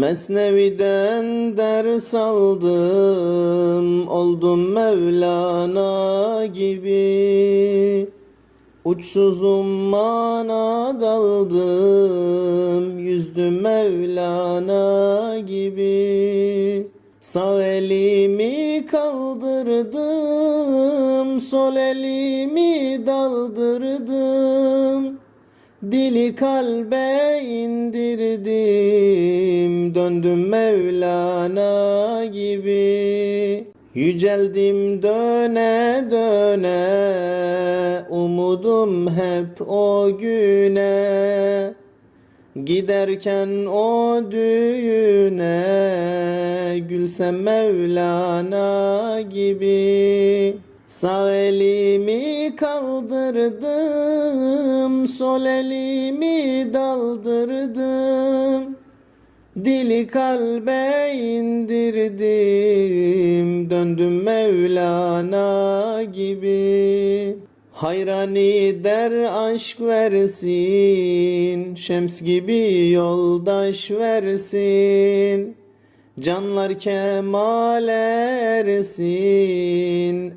Mesnevi'den ders aldım, oldum Mevlana gibi. Uçsuzum mana daldım, yüzdüm Mevlana gibi. Sağ elimi kaldırdım, sol elimi daldırdım. Dili kalbe indirdim Döndüm Mevlana gibi. Yüceldim döne döne Umudum hep o güne. Giderken o düğüne Gülsem Mevlana gibi. Sağ elimi kaldırdım Sol elimi daldırdım Dili kalbe indirdim Döndüm Mevlana gibi. Hayrani der aşk versin Şems gibi yoldaş versin. Canlar kemal ersin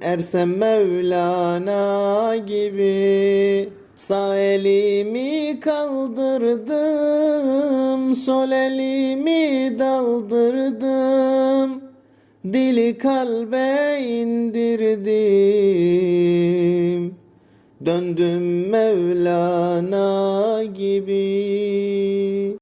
Ersem Mevlana gibi. Sağ elimi kaldırdım Sol elimi daldırdım Dili kalbe indirdim. Döndüm Mevlana gibi